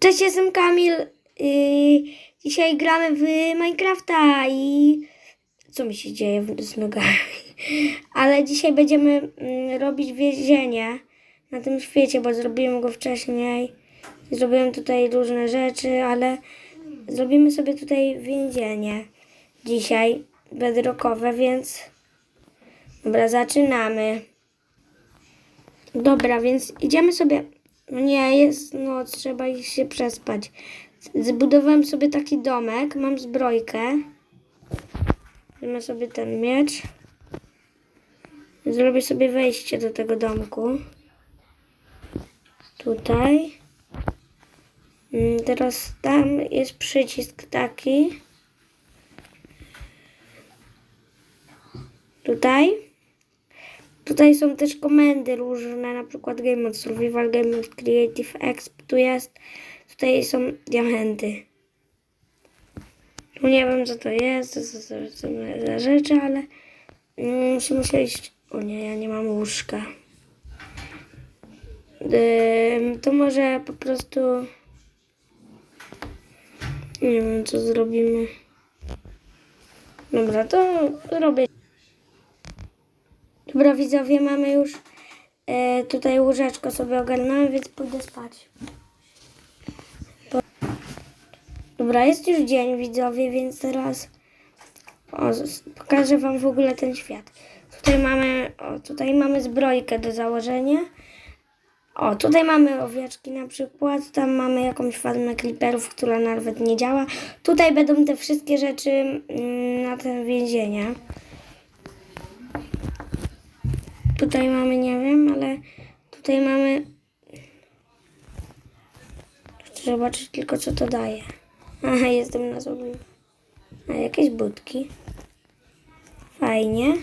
Cześć, jestem Kamil. Yy, dzisiaj gramy w Minecrafta i co mi się dzieje z nogami? Ale dzisiaj będziemy mm, robić więzienie na tym świecie, bo zrobiłem go wcześniej. Zrobiłem tutaj różne rzeczy, ale zrobimy sobie tutaj więzienie dzisiaj bedrockowe, więc dobra, zaczynamy. Dobra, więc idziemy sobie. Nie, jest noc, trzeba się przespać. Zbudowałem sobie taki domek, mam zbrojkę. Wezmę sobie ten miecz. Zrobię sobie wejście do tego domku. Tutaj. Mm, Teraz tam jest przycisk taki. Tutaj. Tutaj są też komendy różne, na przykład Game Mode Survival, Game Mode Creative Exp, tu jest, tutaj są diamenty. Tu nie wiem co to jest, co to są za rzeczy, ale mm, się iść. O nie, ja nie mam łóżka. To może po prostu nie wiem co zrobimy. Dobra, to robię. Dobra, widzowie, mamy już e, tutaj łóżeczko sobie ogarnąłem, więc pójdę spać. Po... Dobra, jest już dzień, widzowie, więc teraz o, pokażę wam w ogóle ten świat. Tutaj mamy, o, tutaj mamy zbrojkę do założenia. O, tutaj mamy owieczki na przykład, tam mamy jakąś farmę creeperów, która nawet nie działa. Tutaj będą te wszystkie rzeczy mm, na te więzienie. Tutaj mamy, nie wiem, ale tutaj mamy. Chcę zobaczyć tylko, co to daje. Aha, jestem na sobie. A jakieś budki. Fajnie.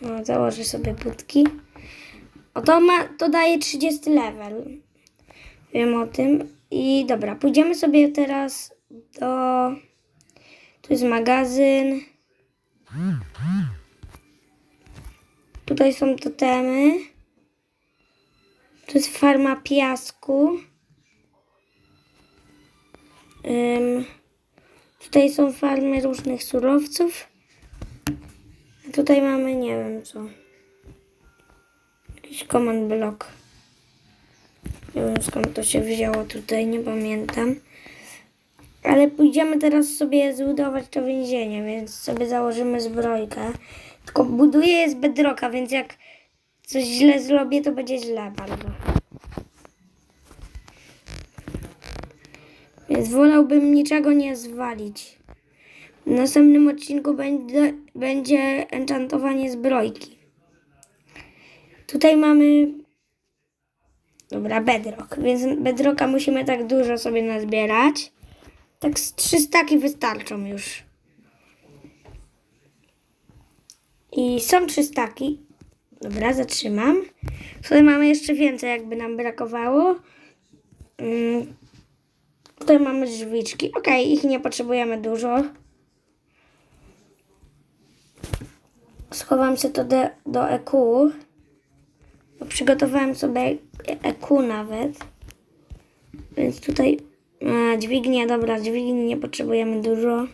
No, założę sobie budki. O, to, ma, to daje 30 level. Wiem o tym. I dobra, pójdziemy sobie teraz do. Tu jest magazyn. Tutaj są totemy. Tu jest farma piasku. Ym, tutaj są farmy różnych surowców. A tutaj mamy nie wiem co. Jakiś command block. Nie wiem skąd to się wzięło tutaj, nie pamiętam. Ale pójdziemy teraz sobie zbudować to więzienie, więc sobie założymy zbrojkę. Tylko buduję je z bedrocka, więc jak coś źle zrobię, to będzie źle bardzo. Więc wolałbym niczego nie zwalić. W następnym odcinku będzie, będzie enchantowanie zbrojki. Tutaj mamy... Dobra, bedrock. Więc bedrocka musimy tak dużo sobie nazbierać. Tak z trzy staki wystarczą już. I są trzy staki. Dobra, zatrzymam. Tutaj mamy jeszcze więcej, jakby nam brakowało. Mm. Tutaj mamy drzwiczki. Ok, ich nie potrzebujemy dużo. Schowam się to do, do EQ. Przygotowałem sobie EQ nawet. Więc tutaj a, dźwignia, dobra, dźwigni nie potrzebujemy dużo.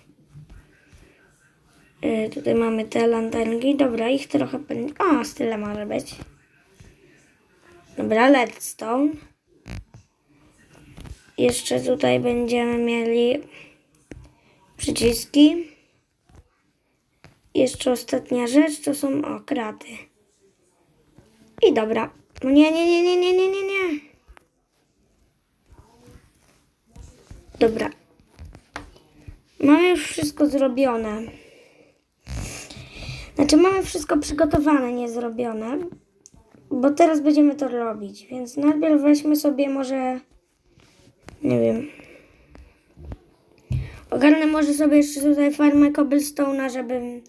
Y, tutaj mamy te lanternki. Dobra, ich trochę. O, z tyle może być. Dobra, redstone. Jeszcze tutaj będziemy mieli przyciski. Jeszcze ostatnia rzecz to są o, kraty. I dobra. No nie, nie, nie, nie, nie, nie, nie, nie. Dobra. Mamy już wszystko zrobione. Znaczy mamy wszystko przygotowane, nie zrobione. Bo teraz będziemy to robić. Więc najpierw weźmy sobie może... Nie wiem. Ogarnę może sobie jeszcze tutaj farmę cobblestone'a, żeby...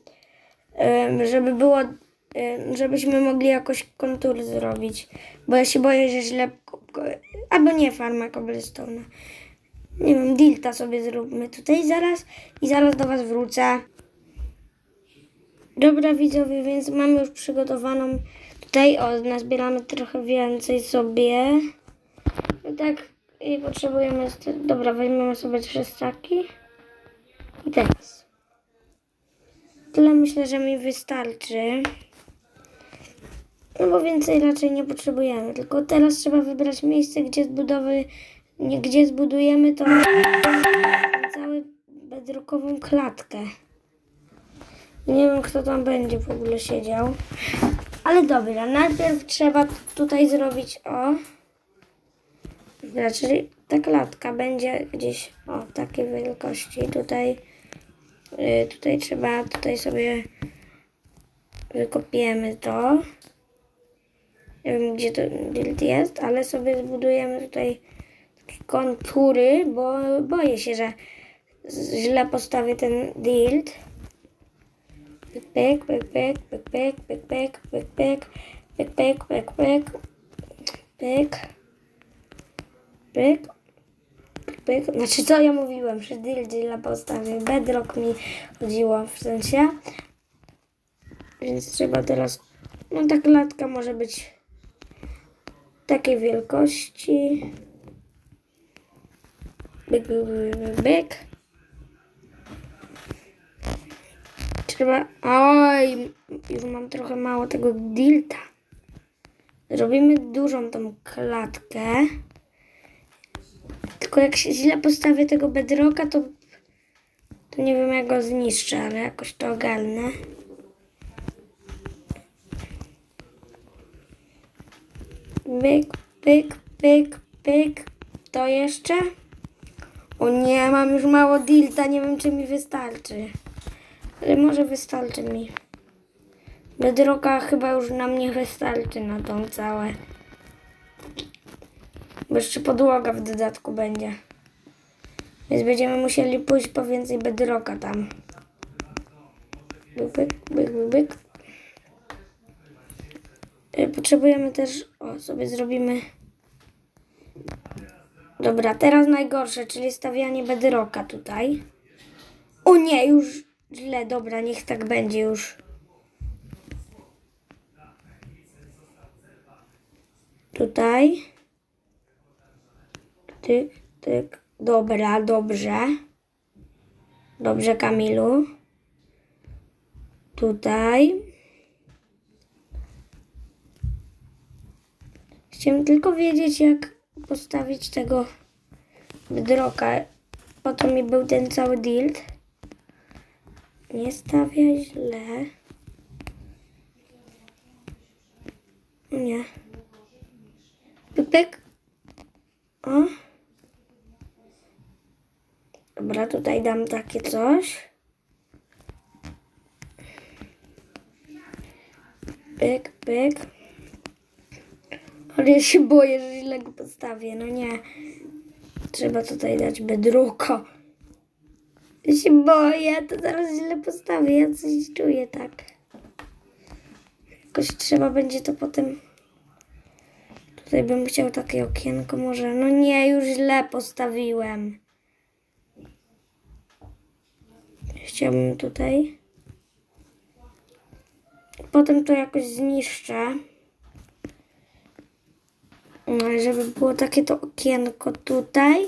Żeby było... Żebyśmy mogli jakoś kontur zrobić. Bo ja się boję, że źle... Albo nie farmę cobblestone'a. Nie wiem, dilta sobie zróbmy tutaj zaraz. I zaraz do was wrócę. Dobra widzowie, więc mamy już przygotowaną tutaj, o, nazbieramy trochę więcej sobie. tak i potrzebujemy... Dobra, weźmiemy sobie trzy staki. I teraz. Tyle myślę, że mi wystarczy. No bo więcej raczej nie potrzebujemy. Tylko teraz trzeba wybrać miejsce, gdzie zbudowy, gdzie zbudujemy tą całą bedrockową klatkę. Nie wiem, kto tam będzie w ogóle siedział. Ale dobra, najpierw trzeba tutaj zrobić o. Czyli ta klatka będzie gdzieś o takiej wielkości. Tutaj, y, tutaj trzeba, tutaj sobie wykopiemy to. Nie wiem, gdzie to build jest, ale sobie zbudujemy tutaj takie kontury, bo boję się, że źle postawię ten build. Backpack, backpack, backpack, backpack, backpack, backpack, backpack, back, back, back. Znaczy co ja mówiłem, że deal deala postawię, bedrock mi chodziło w sensie. Więc trzeba teraz, no ta klatka może być takiej wielkości. Byk, byk, byk. Trzeba, oj, już mam trochę mało tego dilta. Zrobimy dużą tą klatkę. Tylko jak się źle postawię tego bedrocka, to, to nie wiem jak go zniszczę, ale jakoś to ogarnę. Pyk, pyk, pyk, pyk. To jeszcze? O nie, mam już mało dilta, nie wiem czy mi wystarczy. Może wystarczy mi. Bedrocka chyba już nam nie wystarczy na tą całe. Bo jeszcze podłoga w dodatku będzie. Więc będziemy musieli pójść po więcej bedrocka tam. Byk, byk, byk, byk. Y, Potrzebujemy też, o sobie zrobimy. Dobra, teraz najgorsze, czyli stawianie bedrocka tutaj. O nie, już źle, dobra, niech tak będzie już. Tutaj. Tyk, tyk. Dobra, dobrze. Dobrze, Kamilu. Tutaj. Chciałem tylko wiedzieć, jak postawić tego bedrocka. Po to mi był ten cały dild. Nie stawiaj źle. Nie. Pyk. O. Dobra, tutaj dam takie coś. Pyk, pyk. Ale ja się boję, że źle go postawię. No nie. Trzeba tutaj dać bedruko. Ja się boję, to zaraz źle postawię. Ja coś czuję tak. Jakoś trzeba będzie to potem... Tutaj bym chciał takie okienko może. No nie, już źle postawiłem. Chciałbym tutaj. Potem to jakoś zniszczę. No, żeby było takie to okienko tutaj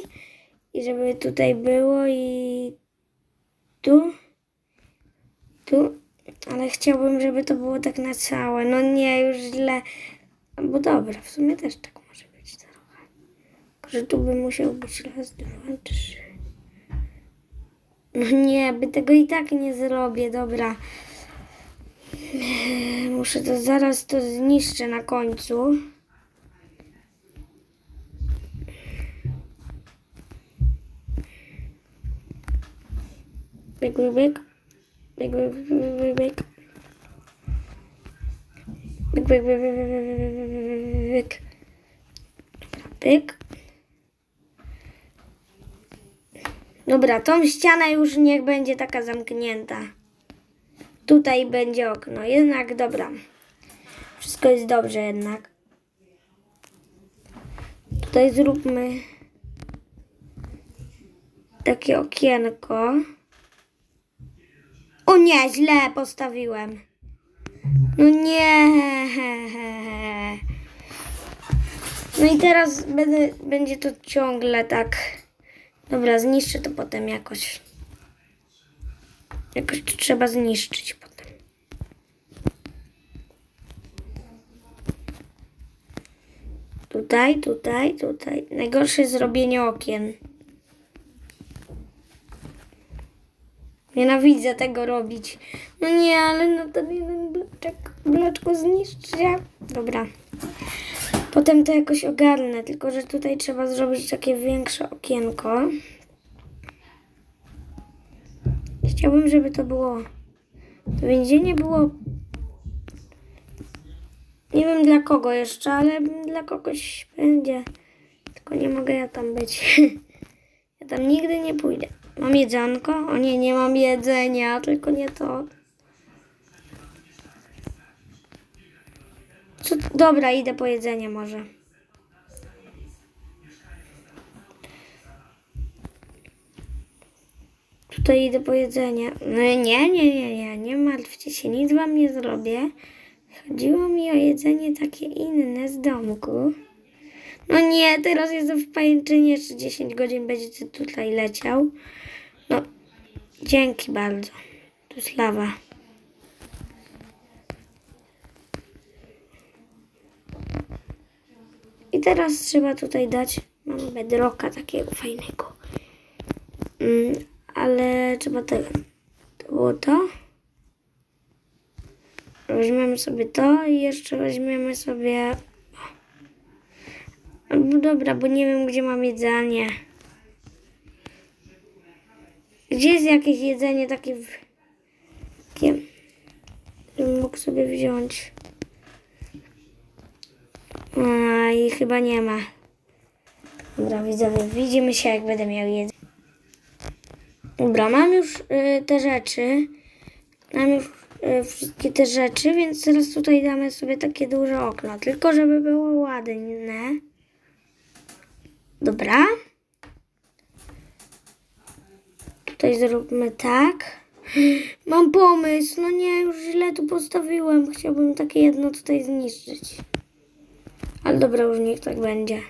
i żeby tutaj było i tu, tu, ale chciałbym, żeby to było tak na całe. No nie, już źle. Bo dobra, w sumie też tak może być trochę. Tylko, że tu by musiał być raz, dwa, trzy. No nie, by tego i tak nie zrobię, dobra. Muszę to zaraz to zniszczę na końcu. Big, big, big. Big, big, big, big, big. Big, big, big, big, big, big. Dobra, tą ścianę już niech będzie taka zamknięta. Tutaj będzie okno. Jednak dobra. Wszystko jest dobrze jednak. Tutaj zróbmy takie okienko. O nie, źle postawiłem. No nie. No i teraz będę, będzie to ciągle tak. Dobra, zniszczę to potem jakoś. Jakoś to trzeba zniszczyć potem. Tutaj, tutaj, tutaj. Najgorsze jest zrobienie okien. Nienawidzę tego robić. No nie, ale no ten jeden bloczek, bloczku zniszczę. Dobra. Potem to jakoś ogarnę, tylko że tutaj trzeba zrobić takie większe okienko. Chciałbym, żeby to było. To więzienie było. Nie wiem dla kogo jeszcze, ale dla kogoś będzie. Tylko nie mogę ja tam być. Ja tam nigdy nie pójdę. Mam jedzonko? O nie, nie mam jedzenia, tylko nie to. Co? Dobra, idę po jedzenie może. Tutaj idę po jedzenie. No nie, nie, nie, nie, nie martwcie się, nic wam nie zrobię. Chodziło mi o jedzenie takie inne z domku. No nie, teraz jestem w pajęczynie, jeszcze 10 godzin będzie tutaj leciał. Dzięki bardzo. To jest lawa. I teraz trzeba tutaj dać, mam bedrocka takiego fajnego. Mm, ale trzeba tego. To było to. Weźmiemy sobie to i jeszcze weźmiemy sobie... No dobra, bo nie wiem, gdzie mam jedzenie. Gdzie jest jakieś jedzenie takie... takie żebym mógł sobie wziąć? A, i chyba nie ma. Dobra, widzowie, widzimy się, jak będę miał jedzenie. Dobra, mam już y, te rzeczy. Mam już y, wszystkie te rzeczy, więc teraz tutaj damy sobie takie duże okno. Tylko, żeby było ładne. Dobra. Tutaj zróbmy tak. Mam pomysł. No nie, już źle tu postawiłem. Chciałbym takie jedno tutaj zniszczyć. Ale dobra, już niech tak będzie.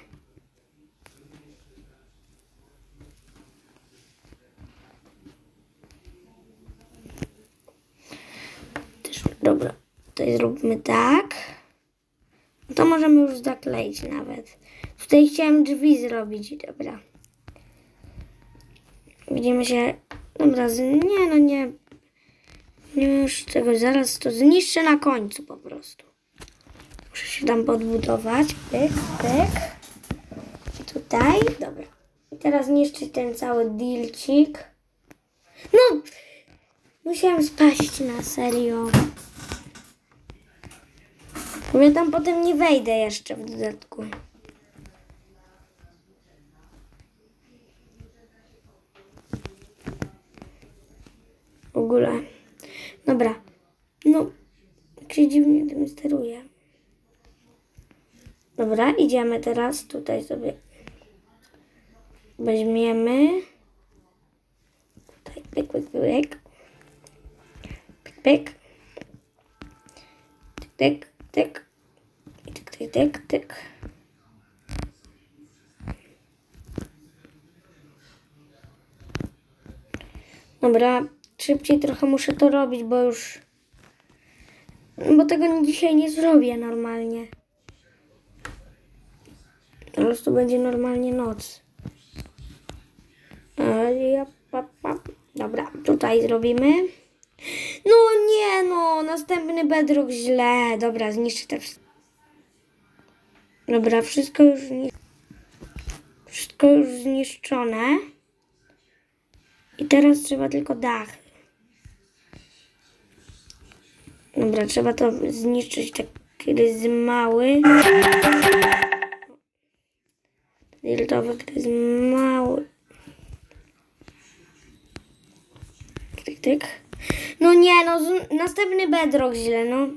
Dobra, tutaj zróbmy tak. To możemy już zakleić nawet. Tutaj chciałem drzwi zrobić, dobra. Widzimy się. Dobra, nie no nie. Już tego, zaraz to zniszczę na końcu po prostu. Muszę się tam podbudować. Pyk, pyk. Tutaj, dobra. I teraz niszczyć ten cały dilcik. No! Musiałem spaść na serio. Bo ja tam potem nie wejdę jeszcze w dodatku. Ogóle. Dobra. No, się dziwnie tym steruje. Dobra, idziemy teraz tutaj sobie. Weźmiemy. Tutaj, pyk, pyk, pyk. Pyk, pyk. Tyk, tyk, tyk. I tyk, tyk, tyk, tyk. Dobra, szybciej trochę muszę to robić, bo już... Bo tego dzisiaj nie zrobię normalnie. Teraz to będzie normalnie noc. Dobra, tutaj zrobimy. No nie no, następny bedrock źle. Dobra, zniszczę te wszystko. Dobra, wszystko już. Wszystko już zniszczone. I teraz trzeba tylko dach. Dobra, trzeba to zniszczyć tak rys mały. Diltowy rys mały. Tyk, tyk. No nie, no następny bedrock źle, no.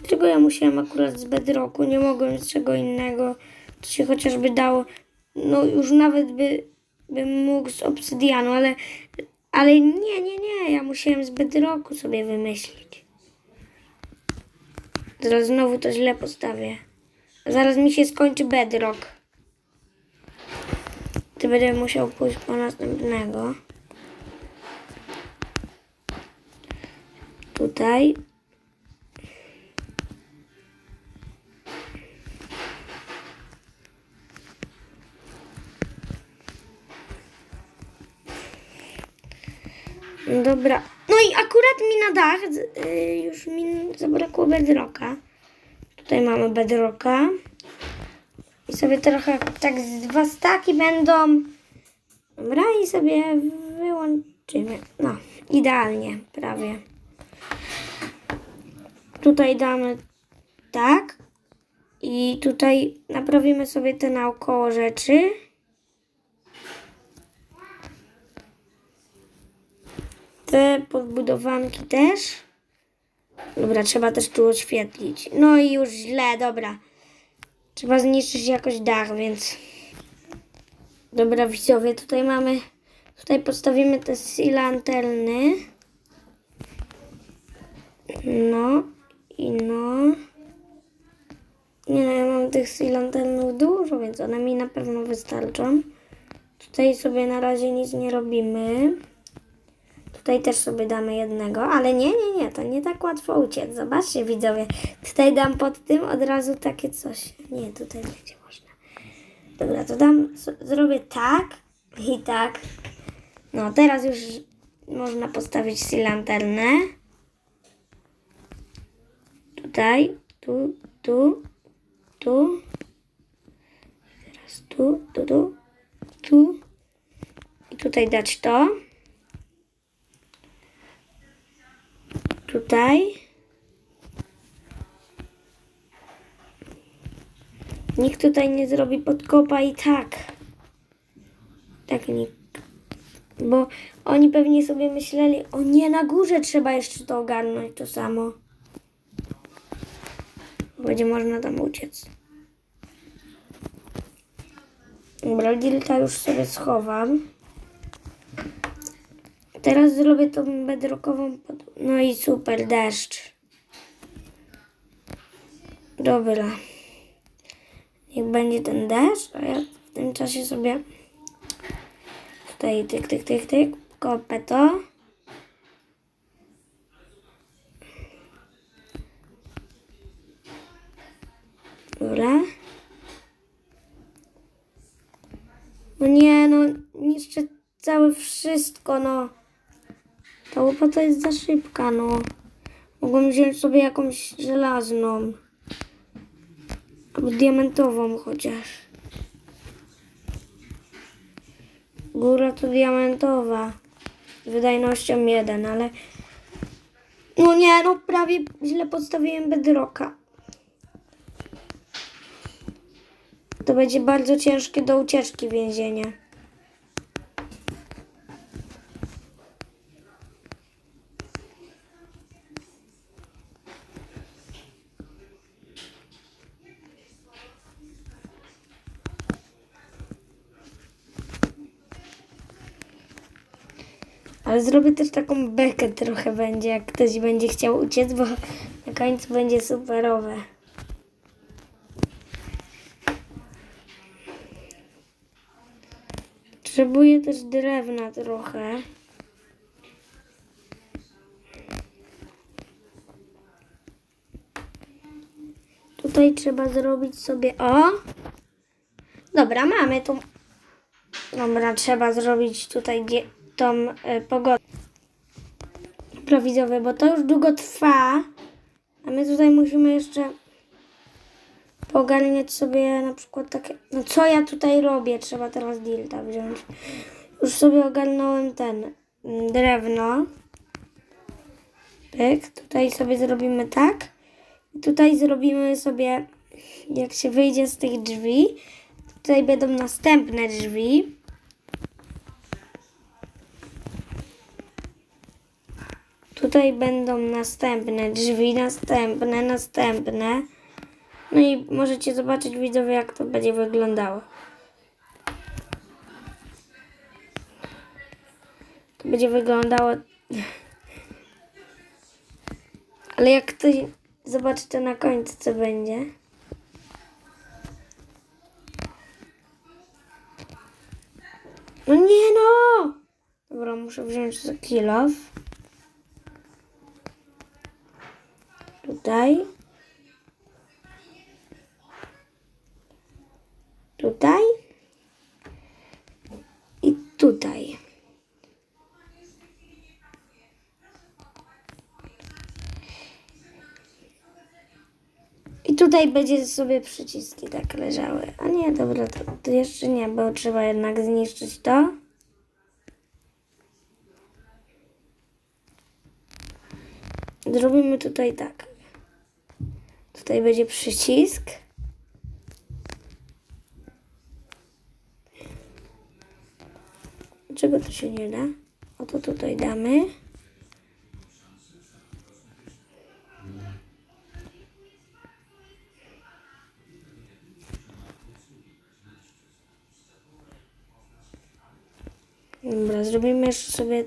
Dlaczego ja musiałem akurat z bedrocku? Nie mogłem z czego innego. To się chociażby dało. No już nawet by, bym mógł z obsydianu, ale, ale nie, nie, nie. Ja musiałem z bedrocku sobie wymyślić. Teraz znowu to źle postawię. Zaraz mi się skończy bedrock. Ty będę musiał pójść po następnego. Tutaj. Dobra. No i akurat mi na dach z- y, już mi zabrakło bedrocka. Tutaj mamy bedrocka. I sobie trochę tak z dwa staki będą. Dobra, i sobie wyłączymy. No, idealnie, prawie. Tutaj damy tak. I tutaj naprawimy sobie te naokoło rzeczy. Te podbudowanki też. Dobra, trzeba też tu oświetlić. No i już źle, dobra. Trzeba zniszczyć jakoś dach, więc... Dobra, widzowie, tutaj mamy... Tutaj postawimy te silanterny. No i no. Nie no, ja mam tych silanternów dużo, więc one mi na pewno wystarczą. Tutaj sobie na razie nic nie robimy. Tutaj też sobie damy jednego, ale nie, nie, nie, to nie tak łatwo uciec. Zobaczcie widzowie, tutaj dam pod tym od razu takie coś. Nie, tutaj będzie można. Dobra, to dam, zrobię tak i tak. No, teraz już można postawić si lanternę. Tutaj, tu, tu, tu. Teraz tu, tu, tu, tu. I tutaj dać to. Tutaj. Nikt tutaj nie zrobi podkopa i tak. Tak nikt. Bo oni pewnie sobie myśleli, o nie, na górze trzeba jeszcze to ogarnąć, to samo. Będzie można tam uciec. Dobra, dilta już sobie schowam. Teraz zrobię tą bedrockową pod... No i super, deszcz. Dobra. Niech będzie ten deszcz, a ja w tym czasie sobie tutaj tyk, tyk, tyk, tyk, kopę to. Dobra. No nie, no niszczę całe wszystko, no. Ta łopata jest za szybka, no. Mogłem wziąć sobie jakąś żelazną. Albo diamentową chociaż. Góra to diamentowa. Z wydajnością 1, ale... No nie, no prawie źle podstawiłem bedrocka. To będzie bardzo ciężkie do ucieczki więzienie. Ale zrobię też taką bekę trochę będzie, jak ktoś będzie chciał uciec, bo na końcu będzie superowe. Potrzebuję też drewna trochę. Tutaj trzeba zrobić sobie o. Dobra, mamy tą. Dobra, trzeba zrobić tutaj tą y, pogodę. Dobra, widzowie, bo to już długo trwa. A my tutaj musimy jeszcze pogarniać sobie na przykład takie. No co ja tutaj robię? Trzeba teraz dilta wziąć. Już sobie ogarnąłem ten mm, drewno. Pyk, tutaj sobie zrobimy tak. I tutaj zrobimy sobie, jak się wyjdzie z tych drzwi, tutaj będą następne drzwi. Tutaj będą następne drzwi, następne, następne. No i możecie zobaczyć widzowie jak to będzie wyglądało. To będzie wyglądało... Ale jak to... Na końcu co będzie. No nie no! Dobra, muszę wziąć za kilof. Tutaj. Tutaj. I tutaj. I tutaj będzie sobie przyciski tak leżały. A nie, dobra, to, to jeszcze nie, bo trzeba jednak zniszczyć to. Zrobimy tutaj tak. Tutaj będzie przycisk. Dlaczego to się nie da? Oto tutaj damy. Dobra, zrobimy jeszcze sobie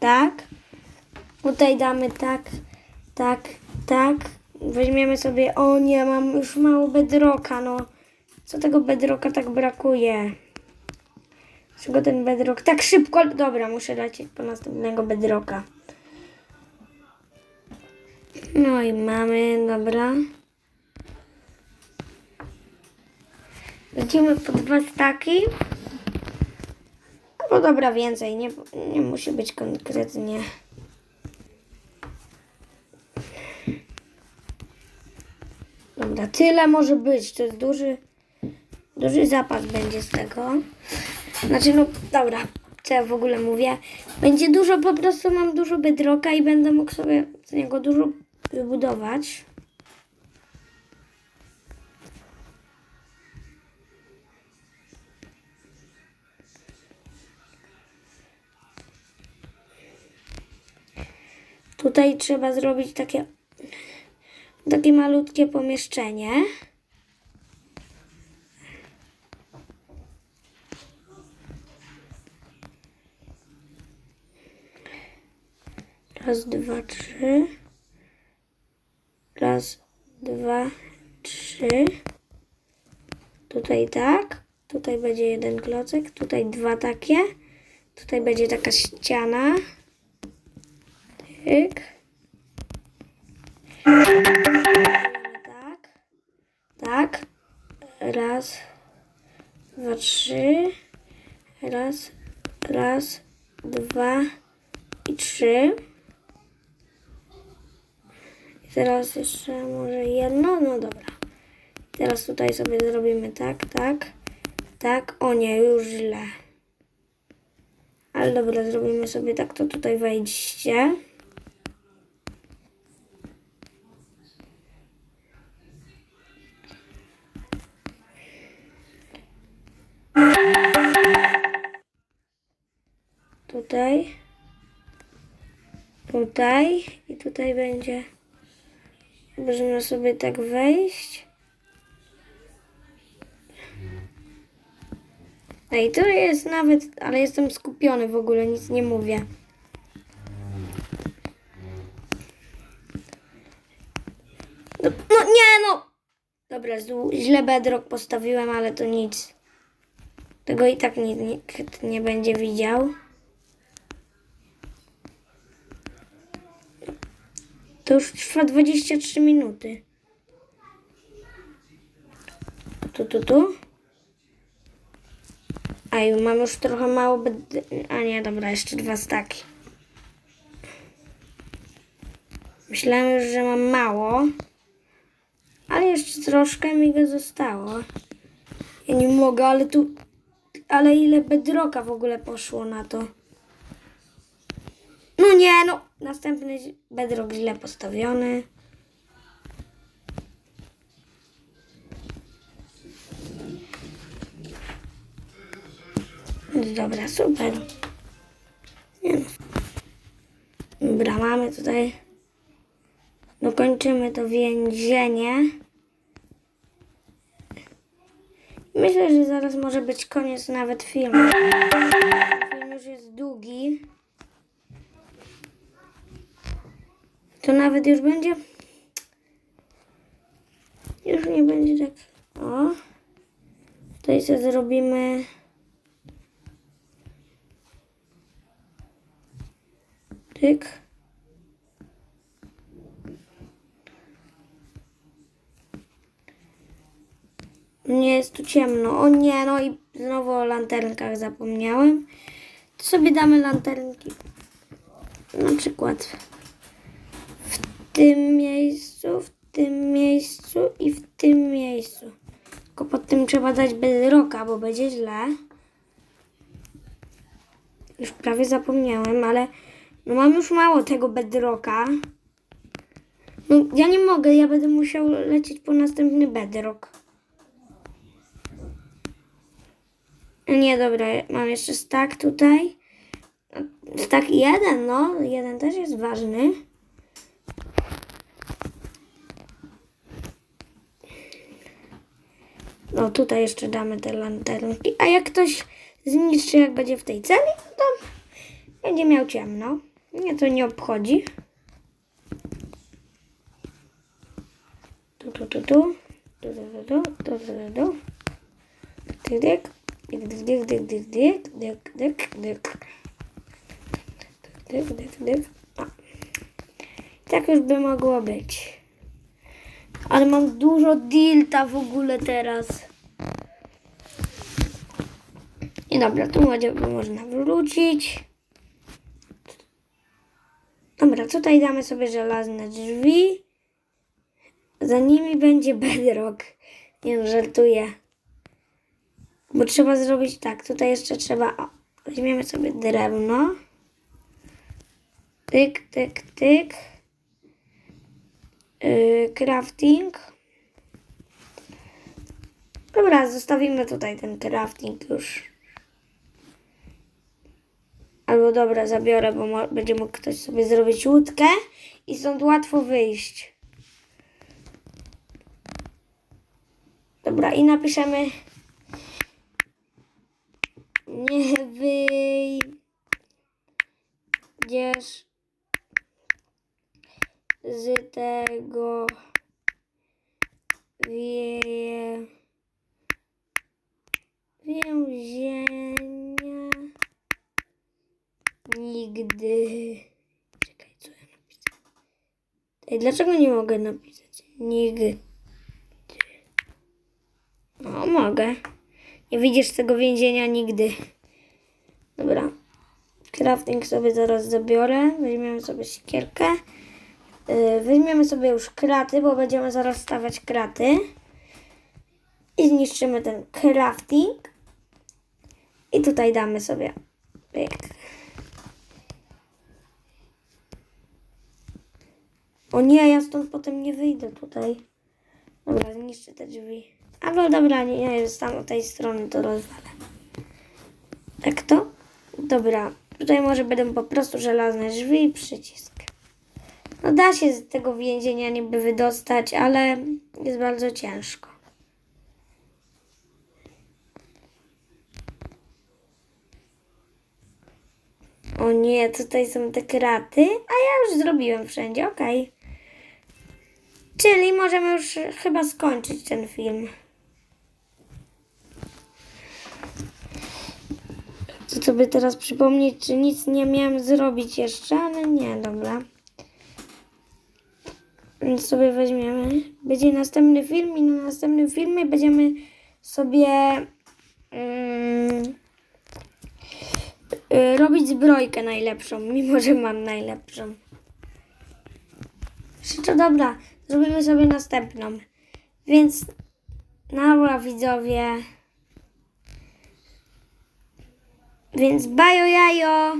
tak. Tutaj damy tak, tak, tak. Weźmiemy sobie, o nie, mam już mało bedroka, no. Co tego bedroka tak brakuje? Czego ten bedrock tak szybko? Dobra, muszę lecieć po następnego bedroka. No i mamy, dobra. Lecimy po dwa staki. No dobra, więcej, nie, nie musi być konkretnie. Dobra, tyle może być. To jest duży, duży zapas będzie z tego. Znaczy, no dobra, co ja w ogóle mówię. Będzie dużo, po prostu mam dużo bedroka i będę mógł sobie z niego dużo wybudować. Tutaj trzeba zrobić takie, takie malutkie pomieszczenie. Raz, dwa, trzy. Raz, dwa, trzy. Tutaj tak. Tutaj będzie jeden klocek. Tutaj dwa takie. Tutaj będzie taka ściana. Tyk. Raz, dwa, trzy. Raz, raz, dwa i trzy. I teraz jeszcze może jedno. No dobra. Teraz tutaj sobie zrobimy tak, tak, tak. O nie, już źle. Ale dobra, zrobimy sobie tak, to tutaj wejście. Tutaj. Tutaj. I tutaj będzie. Możemy sobie tak wejść. No i to jest nawet, ale jestem skupiony w ogóle, nic nie mówię. No, no nie no! Dobra, źle bedrock postawiłem, ale to nic. Tego i tak nikt, nie będzie widział. To już trwa 23 minuty. Tu, tu, tu. A i mam już trochę mało. A nie, dobra, jeszcze dwa staki. Myślałem już, że mam mało. Ale jeszcze troszkę mi go zostało. Ja nie mogę, ale tu. Ale ile bedroka w ogóle poszło na to? No nie, no. Następny bedrock źle postawiony. Dobra, super. Nie no. Dobra, mamy tutaj. Dokończymy to więzienie. Myślę, że zaraz może być koniec nawet filmu. Film już jest długi. To nawet już będzie... Już nie będzie tak... O! Tutaj sobie zrobimy... Tyk. Nie jest tu ciemno. O nie, no i znowu o lanternkach zapomniałem. To sobie damy lanternki. Na przykład w tym miejscu, w tym miejscu i w tym miejscu. Tylko pod tym trzeba dać bedrocka, bo będzie źle. Już prawie zapomniałem, ale no mam już mało tego bedrocka. No ja nie mogę, ja będę musiał lecieć po następny bedrock. Nie, dobra, mam jeszcze stack tutaj. Stack jeden, no. Jeden też jest ważny. No tutaj jeszcze damy te lanternki. A jak ktoś zniszczy, jak będzie w tej celi, no to będzie miał ciemno. Mnie to nie obchodzi. Tu, tu, tu, tu. Tu, tu, tu, tu, tu, tu, tu. Tyk. Dyk, dyk, dyk, dyk, dyk, dyk, dyk, dyk, dyk. Dyk, dyk, dyk. Tak już by mogło być. Ale mam dużo dilta w ogóle teraz. I dobra, tu można wrócić. Dobra, tutaj damy sobie żelazne drzwi. Za nimi będzie bedrock. Nie żartuję. Bo trzeba zrobić tak. Tutaj jeszcze trzeba. O, weźmiemy sobie drewno. Tyk, tyk, tyk. Yy, crafting. Dobra, zostawimy tutaj ten crafting już. Albo dobra, zabiorę, bo będzie mógł ktoś sobie zrobić łódkę i stąd łatwo wyjść. Dobra, i napiszemy nie wyjdziesz z tego wieje więzienia nigdy. Czekaj, co ja napisałem? Ej, dlaczego nie mogę napisać? Nigdy. No, mogę. Nie widzisz tego więzienia nigdy. Dobra. Crafting sobie zaraz zabiorę. Weźmiemy sobie siekierkę. Yy, weźmiemy sobie już kraty, bo będziemy zaraz stawiać kraty. I zniszczymy ten crafting. I tutaj damy sobie. Pyk. O nie, ja stąd potem nie wyjdę tutaj. Dobra, zniszczę te drzwi. Albo dobra, nie, nie jest tam od tej strony, to rozwalę. Tak to? Dobra, tutaj może będą po prostu żelazne drzwi i przycisk. No da się z tego więzienia niby wydostać, ale jest bardzo ciężko. O nie, tutaj są te kraty, a ja już zrobiłem wszędzie, okej. Czyli możemy już chyba skończyć ten film. Co sobie teraz przypomnieć, czy nic nie miałem zrobić jeszcze, ale nie, dobra. Więc sobie weźmiemy. Będzie następny film i na następnym filmie będziemy sobie mm, y, robić zbrojkę najlepszą, mimo że mam najlepszą. Jeszcze dobra, zrobimy sobie następną. Więc dobra widzowie. Więc bajo jajo.